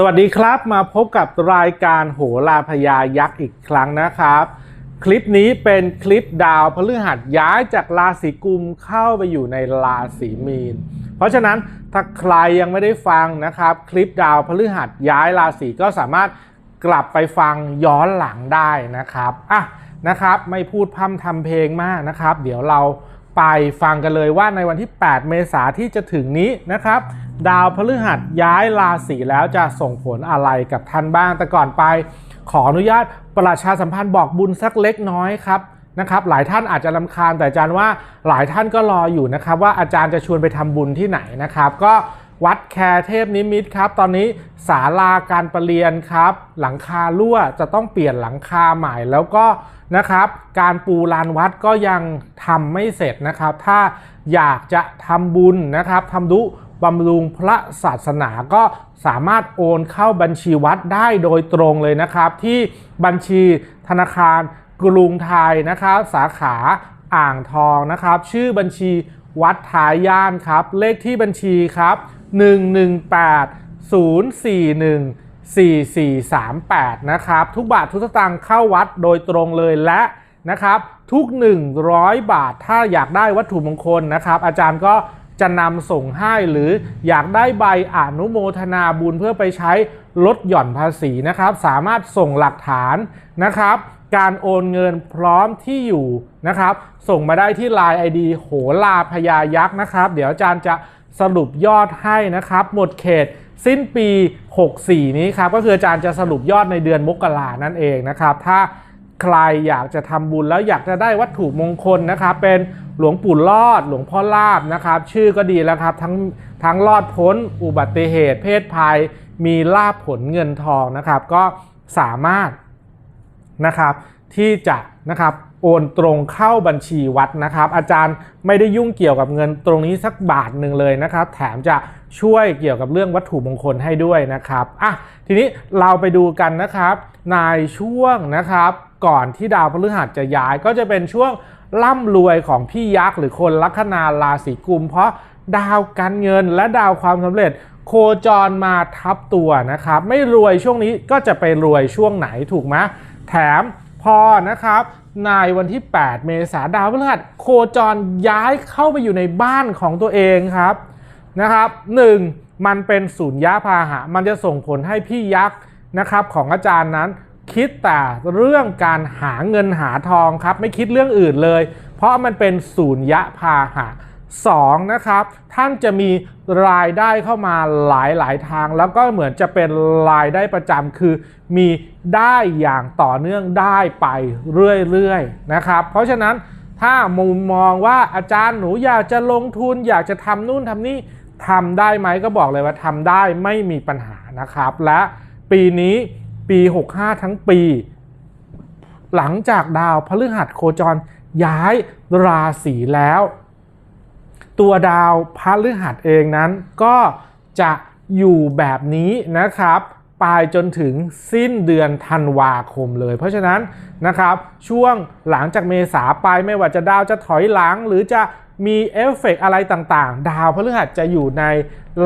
สวัสดีครับมาพบกับรายการโหราพยายักษ์อีกครั้งนะครับ คลิปนี้เป็นคลิปดาวพฤหัสย้ายจากราศีกุมเข้าไปอยู่ในราศีมีน เพราะฉะนั้นถ้าใครยังไม่ได้ฟังนะครับ คลิปดาวพฤหัสย้ายราศีก็สามารถกลับไปฟังย้อนหลังได้นะครับอะนะครับ ไม่พูดพร่ำทำเพลงมากนะครับ เดี๋ยวเรา ไปฟังกันเลยว่าในวันที่ 8 เมษาที่จะถึงนี้นะครับ ดาวพฤหัสย้ายราศีแล้วจะส่งผลอะไรกับท่านบ้างแต่ก่อนไป ขออนุญาตประชาสัมพันธ์บอกบุญสักเล็กน้อยครับนะครับหลายท่านอาจจะลำคาญแต่อาจารย์ว่าหลายท่านก็รออยู่นะครับ ว่าอาจารย์จะชวนไปทำบุญที่ไหนนะครับ ก็ วัดแคร์เทพนิมิตรครับ ตอนนี้ศาลาการประเรียนครับ หลังคารั่วจะต้องเปลี่ยนหลังคาใหม่แล้วก็นะครับ การปูลานวัดก็ยังทำไม่เสร็จนะครับ ถ้าอยากจะทำบุญนะครับทำดุบำรุงพระศาสนาก็สามารถโอนเข้าบัญชีวัดได้โดยตรงเลยนะครับ ที่บัญชีธนาคารกรุงไทยนะครับสาขาอ่างทองนะครับ ชื่อบัญชีวัดท้ายย่านครับ เลขที่บัญชีครับ 118 041 4438 นะครับ ทุกบาททุกสตางค์เข้าวัดโดยตรงเลยและนะครับทุก 100 บาทถ้าอยากได้วัตถุมงคลนะครับ อาจารย์ก็จะนำส่งให้หรืออยากได้ใบอนุโมทนาบุญเพื่อไปใช้ลดหย่อนภาษีนะครับ สามารถส่งหลักฐานนะครับ การโอนเงินพร้อมที่อยู่นะครับ ส่งมาได้ที่ Line ID โหลาพยายักษ์นะครับ เดี๋ยวอาจารย์จะ สรุปยอดให้นะครับ หมดเขตสิ้นปี 64 นี้ครับก็คืออาจารย์จะสรุปยอดในเดือนมกรานั่นเองนะครับ ถ้าใครอยากจะทำบุญแล้วอยากจะได้วัตถุมงคลนะครับ เป็นหลวงปู่รอด หลวงพ่อลาบนะครับ ชื่อก็ดีแล้วครับ ทั้งทั้งรอดพ้น อุบัติเหตุ เพศภัย มีลาบผลเงินทองนะครับ ก็สามารถนะครับที่จะนะครับ โอนตรงเข้าบัญชีวัดนะครับ อาจารย์ไม่ได้ยุ่งเกี่ยวกับเงินตรงนี้สักบาทหนึ่งเลยนะครับ แถมจะช่วยเกี่ยวกับเรื่องวัตถุมงคลให้ด้วยนะครับอะทีนี้เราไปดูกันนะครับ ในช่วงนะครับก่อนที่ดาวพฤหัสจะย้ายก็จะเป็นช่วงร่ำรวยของพี่ยักษ์หรือคนลัคนาราศีกุม เพราะดาวการเงินและดาวความสำเร็จโคจรมาทับตัวนะครับ ไม่รวยช่วงนี้ก็จะไปรวยช่วงไหนถูกไหมแถม พอนะครับในวันที่ 8 เมษาดาวพฤหัสโคจรย้ายเข้าไปอยู่ในบ้านของตัวเองครับนะครับหนึ่งมันเป็นศูนย์ยะพาหะ มันจะส่งผลให้พี่ยักษ์นะครับของอาจารย์นั้นคิดแต่เรื่องการหาเงินหาทองครับ ไม่คิดเรื่องอื่นเลย เพราะมันเป็นศูนย์ยะพาหะ 2นะครับท่านจะมีรายได้เข้ามาหลายหลายทาง แล้วก็เหมือนจะเป็นรายได้ประจำคือมีได้อย่างต่อเนื่องได้ไปเรื่อยๆนะครับ เพราะฉะนั้นถ้ามุมมองว่าอาจารย์หนูอยากจะลงทุนอยากจะทำนู่นทำนี่ทำได้ไหมก็บอกเลยว่าทำได้ไม่มีปัญหานะครับ และปีนี้ปี 65 ทั้งปี หลังจากดาวพฤหัสโคจรย้ายราศีแล้ว ตัวดาวพฤหัสเองนั้นก็จะอยู่แบบนี้นะครับไปจนถึงสิ้นเดือนธันวาคมเลย เพราะฉะนั้นนะครับช่วงหลังจากเมษาไปไม่ว่าจะดาวจะถอยหลัง หรือจะมีเอฟเฟกต์อะไรต่างๆ ดาวพฤหัสจะอยู่ใน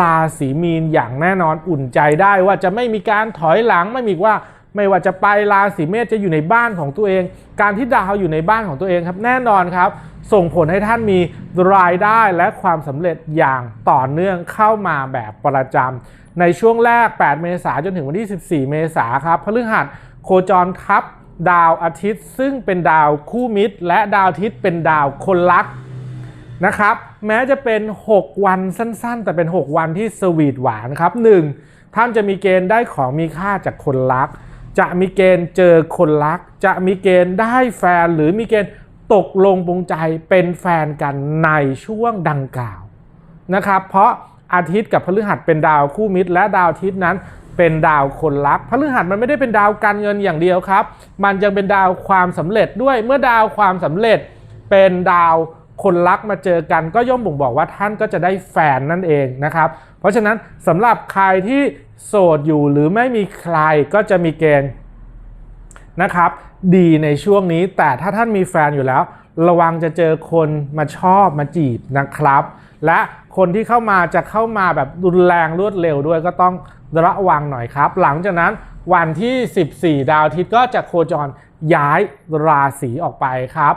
ราศีมีนอย่างแน่นอนอุ่นใจได้ว่าจะไม่มีการถอยหลังไม่มีว่า ไม่ว่าจะไปราศีเมษจะอยู่ในบ้านของตัวเอง การที่ดาวอยู่ในบ้านของตัวเองครับแน่นอนครับ ส่งผลให้ท่านมีรายได้และความสำเร็จอย่างต่อเนื่องเข้ามาแบบประจำในช่วงแรก 8 เมษายนจนถึงวันที่ 14 เมษายนครับพฤหัสโคจรทับดาวอาทิตย์ ซึ่งเป็นดาวคู่มิตร และดาวอาทิตย์เป็นดาวคนรักนะครับ แม้จะเป็น 6 วันสั้น ๆ แต่เป็น 6 วันที่สวีทหวานครับ 1. ท่านจะมีเกณฑ์ได้ของมีค่าจากคนรัก จะมีเกณฑ์เจอคนรัก จะมีเกณฑ์ได้แฟนหรือมีเกณฑ์ตกลงปรงใจเป็นแฟนกันในช่วงดังกล่าวนะครับ เพราะอาทิตย์กับพฤหัสเป็นดาวคู่มิตร และดาวอาทิตย์นั้นเป็นดาวคนรักพฤหัสมันไม่ได้เป็นดาวการเงินอย่างเดียวครับ มันยังเป็นดาวความสำเร็จด้วยเมื่อดาวความสำเร็จ เป็นดาวคนรักมาเจอกันก็ย่อมบ่งบอกว่าท่านก็จะได้แฟนนั่นเองนะครับ เพราะฉะนั้นสำหรับใครที่ โสดอยู่หรือไม่มีใครก็จะมีเกณฑ์นะครับดีในช่วงนี้แต่ถ้าท่านมีแฟนอยู่แล้ว ระวังจะเจอคนมาชอบมาจีบนะครับ และคนที่เข้ามาจะเข้ามาแบบรุนแรงรวดเร็วด้วยก็ต้องระวังหน่อยครับ หลังจากนั้นวันที่ 14 ดาวอาทิตย์ก็จะโคจรย้ายราศีออกไปครับ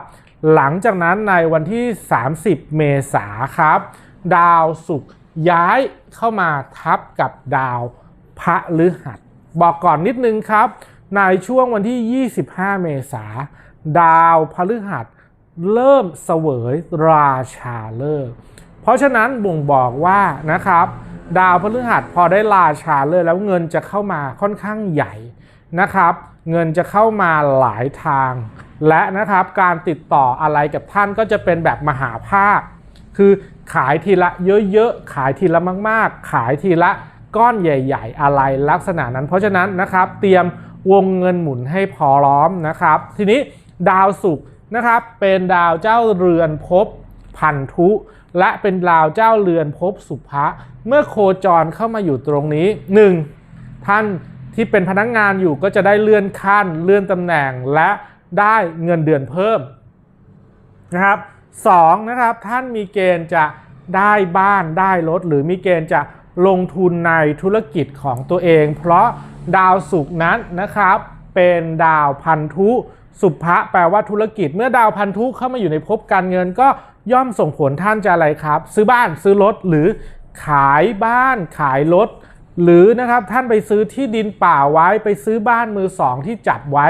หลังจากนั้นในวันที่ 30 เมษาครับ ดาวศุกร์ย้ายเข้ามาทับกับดาว พระฤหัส บอกก่อนนิดนึงครับ ในช่วงวันที่ 25 เมษาดาวพฤหัส เริ่มเสวยราชาเลิกเพราะฉะนั้นบ่งบอกว่านะครับ ดาวพฤหัสพอได้ราชาเลิกแล้วเงินจะเข้ามาค่อนข้างใหญ่นะครับ เงินจะเข้ามาหลายทาง และนะครับการติดต่ออะไรกับท่านก็จะเป็นแบบมหาภาค คือขายทีละเยอะๆขายทีละมาก ๆ ขายทีละ ก้อนใหญ่ ๆ อะไรลักษณะนั้น เพราะฉะนั้นนะครับ เตรียมวงเงินหมุนให้พอร้อมนะครับ ทีนี้ดาวศุกร์นะครับเป็นดาวเจ้าเรือนภพพันธุ และเป็นดาวเจ้าเรือนภพสุภะเมื่อโคจรเข้ามาอยู่ตรงนี้ 1. ท่านที่เป็นพนักงงานอยู่ก็จะได้เลื่อนขั้นเลื่อนตำแหน่งและได้เงินเดือนเพิ่มนะครับสองนะครับท่านมีเกณฑ์จะได้บ้านได้รถหรือมีเกณฑ์จะ ลงทุนในธุรกิจของตัวเอง เพราะดาวศุกร์นั้นนะครับ เป็นดาวพันธุสุภะแปลว่าธุรกิจเมื่อดาวพันธุเข้ามาอยู่ในภพการเงินก็ย่อมส่งผลท่านจะอะไรครับ ซื้อบ้านซื้อรถหรือขายบ้านขายรถหรือนะครับท่านไปซื้อที่ดินป่าไว้ไปซื้อบ้านมือสองที่จัดไว้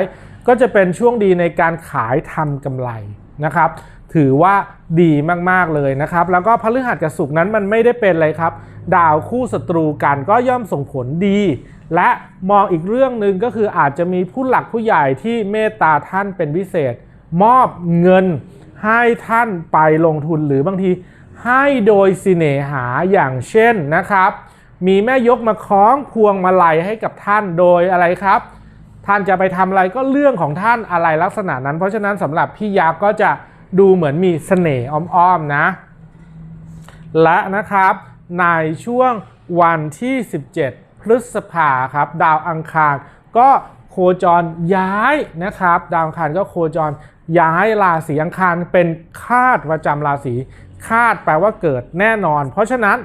ก็จะเป็นช่วงดีในการขายทำกำไร นะครับ ถือว่าดีมากๆเลยนะครับ แล้วก็พฤหัสกับศุกร์นั้นมันไม่ได้เป็นอะไรครับ ดาวคู่ศัตรูกันก็ย่อมส่งผลดี และมองอีกเรื่องหนึ่งก็คืออาจจะมีผู้หลักผู้ใหญ่ที่เมตตาท่านเป็นพิเศษ มอบเงินให้ท่านไปลงทุนหรือบางทีให้โดยสิเนหาอย่างเช่นนะครับ มีแม่ยกมาคล้องพวงมาลัยให้กับท่านโดยอะไรครับ ท่านจะไปทำอะไรก็เรื่องของท่านอะไรลักษณะนั้น เพราะฉะนั้นสำหรับพี่ยักษ์ก็จะดูเหมือนมีเสน่ห์อ้อมๆนะ และนะครับในช่วงวันที่ 17 พฤษภาครับ ดาวอังคารก็โคจรย้ายนะครับ ดาวอังคารก็โคจรย้ายราศีอังคารเป็นคาดประจำราศีคาดแปลว่าเกิดแน่นอน เพราะฉะนั้น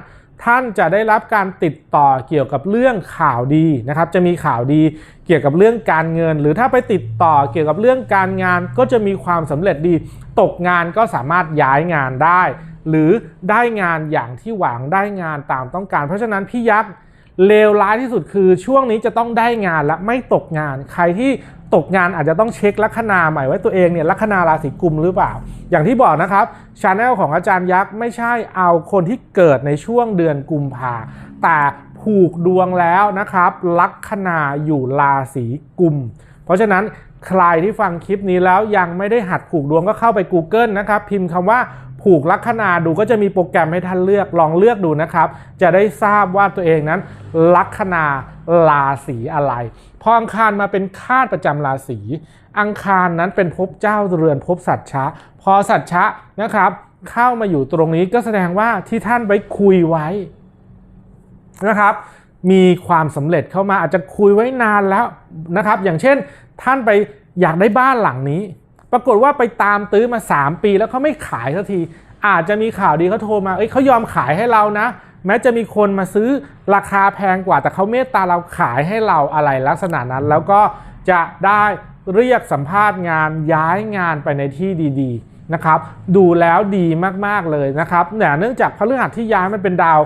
ท่านจะได้รับการติดต่อเกี่ยวกับเรื่องข่าวดีนะครับ จะมีข่าวดีเกี่ยวกับเรื่องการเงิน หรือถ้าไปติดต่อเกี่ยวกับเรื่องการงาน ก็จะมีความสำเร็จดี ตกงานก็สามารถย้ายงานได้ หรือได้งานอย่างที่หวังได้งานตามต้องการ เพราะฉะนั้นพี่ยักษ์ เลวร้ายที่สุดคือช่วงนี้จะต้องได้งานและไม่ตกงาน ใครที่ตกงานอาจจะต้องเช็คลัคนาใหม่ไว่าตัวเองเนี่ยลัคนาราศีกุมหรือเปล่า อย่างที่บอกนะครับชาแนลของอาจารย์ยักษ์ไม่ใช่เอาคนที่เกิดในช่วงเดือนกุมภาแต่ผูกดวงแล้วนะครับ ลัคนาอยู่ราศีกุม เพราะฉะนั้นใครที่ฟังคลิปนี้แล้วยังไม่ได้หัดผูกดวงก็เข้าไป Google นะครับ พิมพ์คำว่า ผูกลัคนาดูก็จะมีโปรแกรมให้ท่านเลือกลองเลือกดูนะครับ จะได้ทราบว่าตัวเองนั้น ลัคนาราศีอะไร พออังคารมาเป็นคาดประจำราศีอังคารนั้นเป็นภพเจ้าเรือนภพสัตว์ชะ พอสัตว์ชะนะครับ เข้ามาอยู่ตรงนี้ก็แสดงว่าที่ท่านไปคุยไว้นะครับ มีความสำเร็จเข้ามาอาจจะคุยไว้นานแล้วนะครับ อย่างเช่นท่านไปอยากได้บ้านหลังนี้ ปรากฏว่าไปตามตื้อมา 3 ปีแล้วเขาไม่ขายสักที อาจจะมีข่าวดีเขาโทรมา เอ้ยเขายอมขายให้เรานะ แม้จะมีคนมาซื้อราคาแพงกว่า แต่เขาเมตตาเราขายให้เราอะไรลักษณะนั้น แล้วก็จะได้เรียกสัมภาษณ์งานย้ายงานไปในที่ดีๆนะครับ ดูแล้วดีมากๆเลยนะครับเนี่ยเนื่องจากพฤหัสที่ย้ายมันเป็นดาว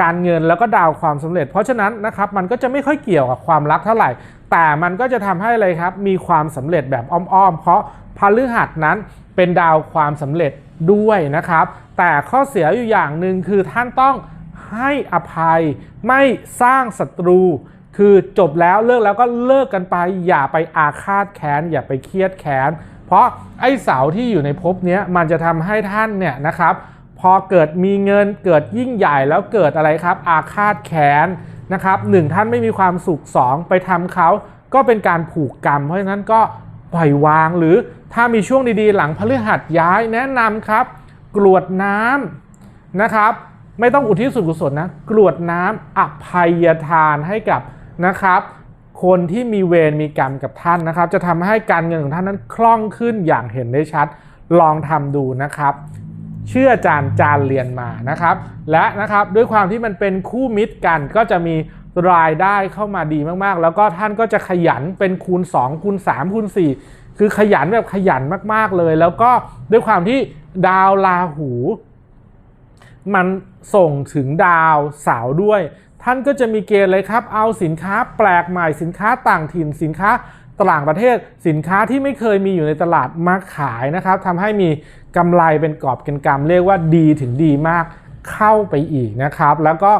การเงินแล้วก็ดาวความสำเร็จ เพราะฉะนั้นนะครับมันก็จะไม่ค่อยเกี่ยวกับความรักเท่าไหร่ แต่มันก็จะทำให้อะไรครับมีความสำเร็จแบบอ้อมๆ เพราะพฤหัสนั้นเป็นดาวความสำเร็จด้วยนะครับ แต่ข้อเสียอยู่อย่างหนึ่งคือท่านต้องให้อภัยไม่สร้างศัตรู คือจบแล้วเลิกแล้วก็เลิกกันไป อย่าไปอาฆาตแค้น อย่าไปเครียดแค้น เพราะไอ้เสาที่อยู่ในภพนี้มันจะทำให้ท่านเนี่ยนะครับ พอเกิดมีเงินเกิดยิ่งใหญ่แล้วเกิดอะไรครับ อาฆาตแค้นนะครับหนึ่งท่านไม่มีความสุขสองไปทำเขาก็เป็นการผูกกรรม เพราะฉะนั้นก็ปล่อยวางหรือถ้ามีช่วงดีๆ หลังพฤหัสย้ายแนะนำครับ กรวดน้ำนะครับ ไม่ต้องอุทิศส่วนกุศลนะกรวดน้ำอภัยทานให้กับนะครับคนที่มีเวรมีกรรมกับท่านนะครับ จะทำให้การเงินของท่านนั้นคล่องขึ้นอย่างเห็นได้ชัดลองทำดูนะครับ เชื่อจารย์จานเรียนมานะครับ และนะครับด้วยความที่มันเป็นคู่มิตรกันก็จะมีรายได้เข้ามาดีมากๆ แล้วก็ท่านก็จะขยันเป็นคูณ 2 คูณ 3 คูณ 4 คือขยันแบบขยันมากๆเลย แล้วก็ด้วยความที่ดาวราหู มันส่งถึงดาวเสาร์ด้วย ท่านก็จะมีเกณฑ์เลยครับ เอาสินค้าแปลกใหม่สินค้าต่างถิ่นสินค้า ต่างประเทศสินค้าที่ไม่เคยมีอยู่ในตลาดมาขายนะครับทำให้มีกำไรเป็นกอบเป็นกำเรียกว่าดีถึงดีมากเข้าไปอีกนะครับ แล้วก็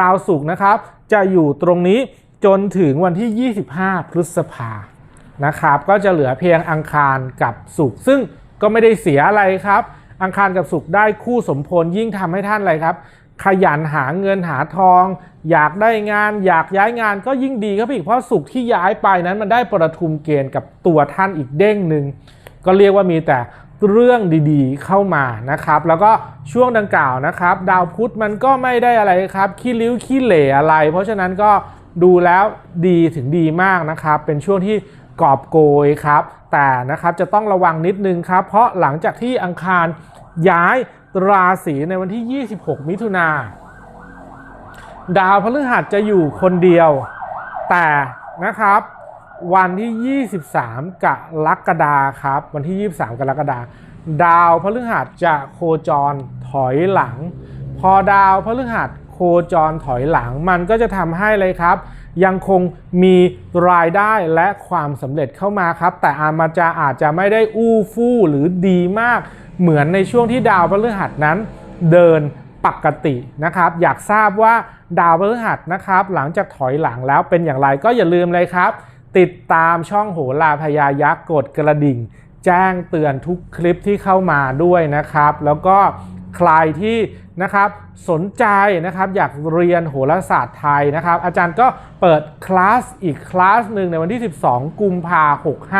ดาวศุกร์นะครับ จะอยู่ตรงนี้จนถึงวันที่ 25 พฤษภานะครับ ก็จะเหลือเพียงอังคารกับศุกร์ซึ่งก็ไม่ได้เสียอะไรครับ อังคารกับศุกร์ได้คู่สมพลยิ่งทำให้ท่านอะไรครับ ขยันหาเงินหาทอง อยากได้งาน อยากย้ายงานก็ยิ่งดีครับอีกเพราะศุกร์ที่ย้ายไปนั้นมันได้ประทุมเกณฑ์กับตัวท่านอีกเด้งหนึ่งก็เรียกว่ามีแต่เรื่องดีๆเข้ามานะครับ แล้วก็ช่วงดังกล่าวนะครับ ดาวพุธมันก็ไม่ได้อะไรครับขี้ริ้วขี้เหร่อะไร เพราะฉะนั้นก็ดูแล้วดีถึงดีมากนะครับ เป็นช่วงที่กอบโกยครับ แต่นะครับจะต้องระวังนิดนึงครับ เพราะหลังจากที่อังคารย้าย ราศีในวันที่ 26 มิถุนาดาวพฤหัสจะอยู่คนเดียว แต่นะครับ วันที่ 23 กรกฎาครับ วันที่ 23 กรกฎาดาวพฤหัสจะโคจรถอยหลัง พอดาวพฤหัสโคจรถอยหลังมันก็จะทำให้เลยครับ ยังคงมีรายได้และความสำเร็จเข้ามาครับ แต่อามาจะอาจจะไม่ได้อู้ฟู่หรือดีมาก เหมือนในช่วงที่ดาวพฤหัสนั้นเดินปกตินะครับ อยากทราบว่าดาวพฤหัสนะครับ หลังจากถอยหลังแล้วเป็นอย่างไรก็อย่าลืมเลยครับ ติดตามช่องโหราพยายักษ์กดกระดิ่ง แจ้งเตือนทุกคลิปที่เข้ามาด้วยนะครับ แล้วก็ ใครที่นะครับสนใจนะครับอยากเรียนโหราศาสตร์ไทยนะครับ อาจารย์ก็เปิดคลาสอีกคลาสหนึ่งในวันที่ 12 กุมภา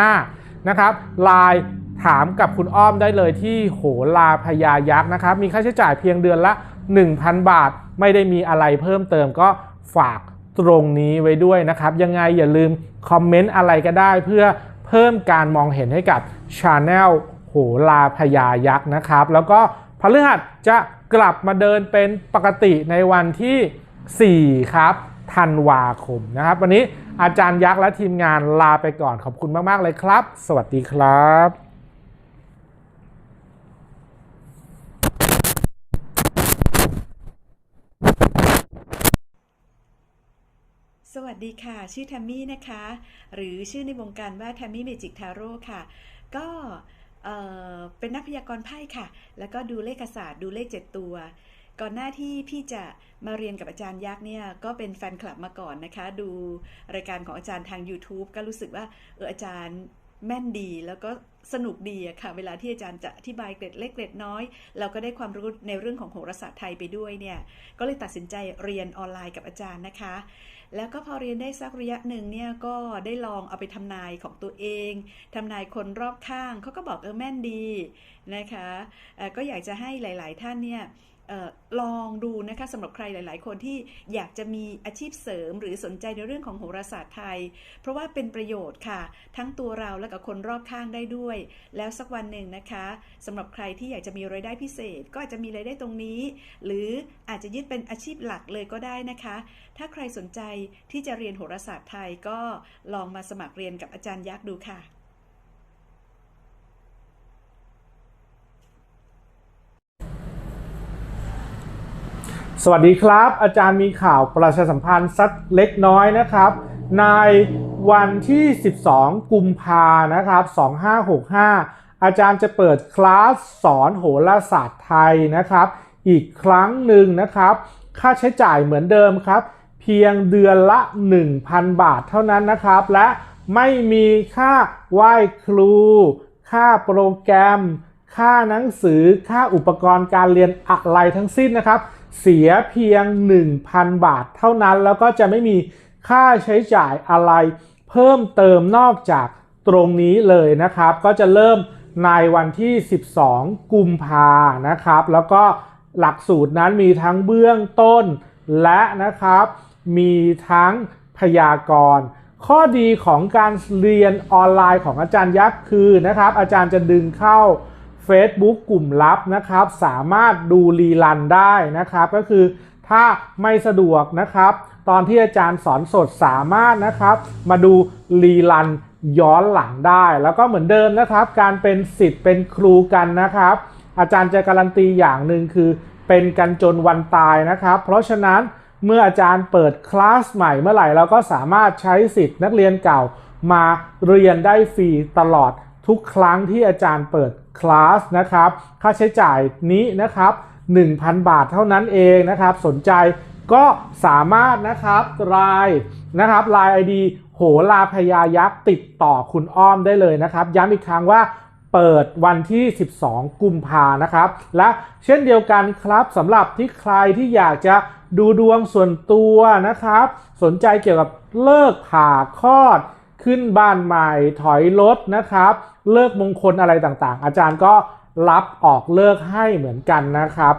65นะครับไลน์ถามกับคุณอ้อมได้เลยที่โหราพยายักษ์นะครับ มีค่าใช้จ่ายเพียงเดือนละ 1,000 บาท ไม่ได้มีอะไรเพิ่มเติมก็ฝากตรงนี้ไว้ด้วยนะครับ ยังไงอย่าลืมคอมเมนต์อะไรก็ได้เพื่อเพิ่มการมองเห็นให้กับช anel โหราพยายักษ์นะครับ แล้วก็ พฤหัสจะกลับมาเดินเป็นปกติในวันที่ 4 ครับธันวาคมนะครับ วันนี้อาจารย์ยักษ์และทีมงานลาไปก่อนขอบคุณมาก ๆ เลยครับ สวัสดีครับสวัสดีค่ะ ชื่อแทมมี่นะคะ หรือชื่อในวงการว่าแทมมี่เมจิกทาโร่ค่ะ ก็ เเป็นนักพยากรณ์ไพ่ค่ะ แล้วก็ดูเลขศาสตร์ดูเลข7ตัว ก่อนหน้าที่พี่จะมาเรียนกับอาจารย์ยักษ์เนี่ย ก็เป็นแฟนคลับมาก่อนนะคะ ดูรายการของอาจารย์ทาง YouTube ก็รู้สึกว่าเอออาจารย์แม่นดีแล้วก็สนุกดีอะค่ะ เวลาที่อาจารย์จะอธิบายเกร็ดเล็กเกร็ดน้อย เราก็ได้ความรู้ในเรื่องของโหราศาสตร์ไทยไปด้วยเนี่ย ก็เลยตัดสินใจเรียนออนไลน์กับอาจารย์นะคะ แล้วก็พอเรียนได้สักระยะหนึ่งเนี่ยก็ได้ลองเอาไปทำนายของตัวเอง ทำนายคนรอบข้างเขาก็บอกเออแม่นดีนะคะก็อยากจะให้หลาย ๆ ท่านเนี่ย ลองดูนะคะสำหรับใครหลาย ๆ คนที่อยากจะมีอาชีพเสริม หรือสนใจในเรื่องของโหราศาสตร์ไทย เพราะว่าเป็นประโยชน์ค่ะ ทั้งตัวเราและกับคนรอบข้างได้ด้วย แล้วสักวันหนึ่งนะคะสำหรับใครที่อยากจะมีรายได้พิเศษ ก็อาจจะมีรายได้ตรงนี้ หรืออาจจะยึดเป็นอาชีพหลักเลยก็ได้นะคะ ถ้าใครสนใจที่จะเรียนโหราศาสตร์ไทยก็ลองมาสมัครเรียนกับอาจารย์ยักษ์ดูค่ะ สวัสดีครับ อาจารย์มีข่าวประชาสัมพันธ์สักเล็กน้อยนะครับ ในวันที่ 12 กุมภานะครับ 2565 อาจารย์จะเปิดคลาสสอนโหราศาสตร์ไทยนะครับ อีกครั้งหนึ่งนะครับ ค่าใช้จ่ายเหมือนเดิมครับ เพียงเดือนละ 1,000 บาทเท่านั้นนะครับ และไม่มีค่าไหว้ครู ค่าโปรแกรม ค่าหนังสือ ค่าอุปกรณ์การเรียนอะไรทั้งสิ้นนะครับ เสียเพียง 1,000 บาทเท่านั้น แล้วก็จะไม่มีค่าใช้จ่ายอะไร เพิ่มเติมนอกจากตรงนี้เลยนะครับ ก็จะเริ่มในวันที่ 12 กุมภานะครับ แล้วก็หลักสูตรนั้นมีทั้งเบื้องต้นและนะครับ มีทั้งพยากรณ์ข้อดีของการเรียนออนไลน์ของอาจารย์ยักษ์คือนะครับ อาจารย์จะดึงเข้า Facebook กลุ่มลับนะครับ สามารถดูรีลันได้นะครับ ก็คือถ้าไม่สะดวกนะครับ ตอนที่อาจารย์สอนสดสามารถนะครับ มาดูรีลันย้อนหลังได้ แล้วก็เหมือนเดิมนะครับ การเป็นสิทธิ์เป็นครูกันนะครับ อาจารย์จะการันตีอย่างหนึ่งคือ เป็นกันจนวันตายนะครับ เพราะฉะนั้นเมื่ออาจารย์เปิดคลาสใหม่เมื่อไหร่เราก็สามารถใช้สิทธิ์นักเรียนเก่ามาเรียนได้ฟรีตลอดทุกครั้งที่อาจารย์เปิด คลาสนะครับ ค่าใช้จ่ายนี้นะครับ 1,000 บาทเท่านั้นเองนะครับ สนใจก็สามารถนะครับไลน์นะครับไลน์ไอดีโหราพยายักษ์ติดต่อคุณอ้อมได้เลยนะครับ ย้ำอีกครั้งว่าเปิดวันที่ 12 กุมภานะครับ และเช่นเดียวกันครับสำหรับที่ใครที่อยากจะดูดวงส่วนตัวนะครับ สนใจเกี่ยวกับเลิกผ่าคลอด ขึ้นบ้านใหม่ถอยรถนะครับ เลิกมงคลอะไรต่างๆ อาจารย์ก็รับออกเลิกให้เหมือนกันนะครับ